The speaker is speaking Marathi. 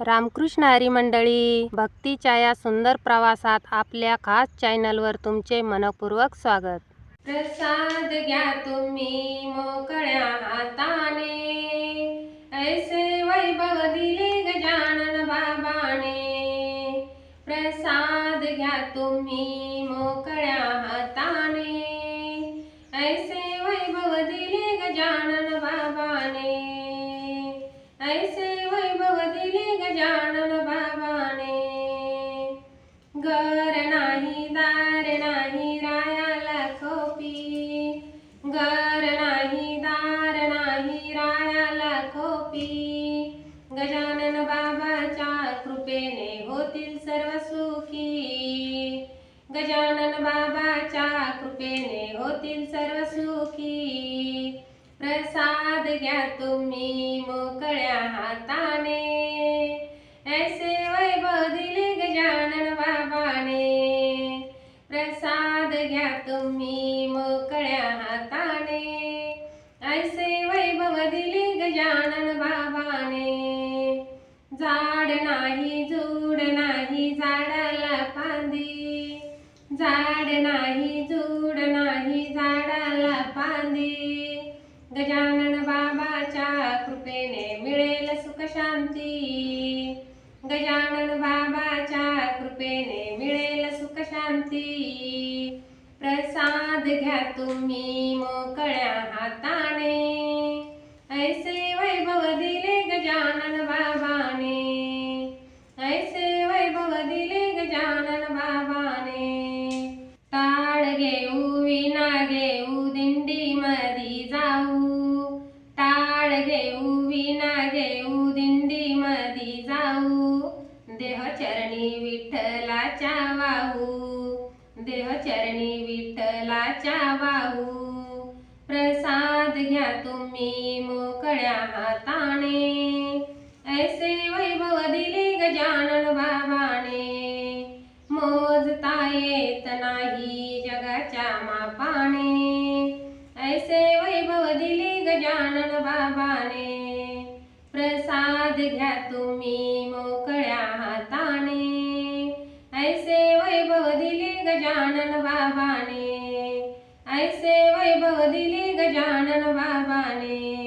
रामकृष्ण हरी मंडळी भक्तीच्या या सुंदर प्रवासात आपल्या खास चॅनलवर तुमचे मनपूर्वक स्वागत. प्रसाद घ्या तुम्ही मोकळ्या हाताने. ऐसे वैभव दिले गजानन बाबाने. प्रसाद घ्या तुम्ही मोकळ्या खोपी गजानन बाबाच्या कृपेने होतील सर्व सुखी। गजानन बाबाच्या कृपेने होतील सर्व सुखी। प्रसाद घ्या तुम्ही मोकळ्या हाताने। ऐसे वैभव दिले गजानन बाबाने। प्रसाद घ्या तुम्ही मोकळ्या हाताने। जानन गजानन बाबाने. झाड नाही झूड नाही झाडाला फांदी झाड नाही झूड नाही झाडाला फांदी गजानन बाबाच्या कृपेने मिळेल सुख शांती. गजानन बाबाच्या कृपेने मिळेल सुख शांती. प्रसाद घ्या तुम्ही मोकळ्या घरी जाऊ टाळ घेऊ विना घेऊ दिंडी मधी जाऊ देह चरणी विठ्ठलाच्या वाहू देह चरणी विठ्ठलाच्या वाहू प्रसाद घ्या तुम्ही मोकळ्या हाताने ऐसे वैभव दिले गजानन बाबाने गजानन प्रसाद घ्या तुम्ही मोकळ्या हाताने. ऐसे वैभव गजानन बाबाने ऐसे वैभव दिले गजानन बाबाने. ऐसे वैभव दिले गजानन बाबाने.